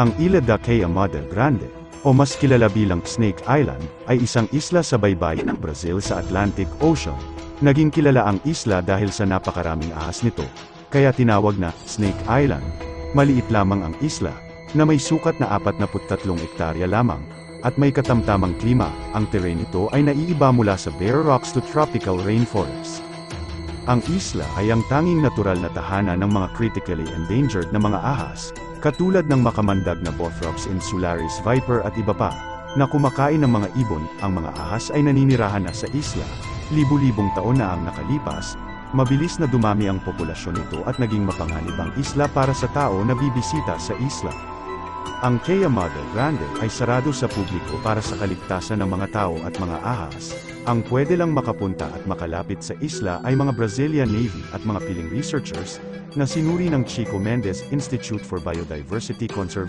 Ang Isla da Madre Grande, o mas kilala bilang Snake Island, ay isang isla sa baybayin ng Brazil sa Atlantic Ocean. Naging kilala ang isla dahil sa napakaraming ahas nito, kaya tinawag na Snake Island. Maliit lamang ang isla, na may sukat na 43 ektarya lamang, at may katamtamang klima, ang terrain nito ay naiiba mula sa bare rocks to tropical rainforest. Ang isla ay ang tanging natural na tahanan ng mga critically endangered na mga ahas, katulad ng makamandag na Bothrops insularis viper at iba pa, na kumakain ng mga ibon, ang mga ahas ay naninirahan na sa isla, libu-libong taon na ang nakalipas, mabilis na dumami ang populasyon nito at naging mapanganib ang isla para sa tao na bibisita sa isla. Ang Kea Madre Grande ay sarado sa publiko para sa kaligtasan ng mga tao at mga ahas. Ang pwede lang makapunta at makalapit sa isla ay mga Brazilian Navy at mga piling researchers na sinuri ng Chico Mendes Institute for Biodiversity Conservation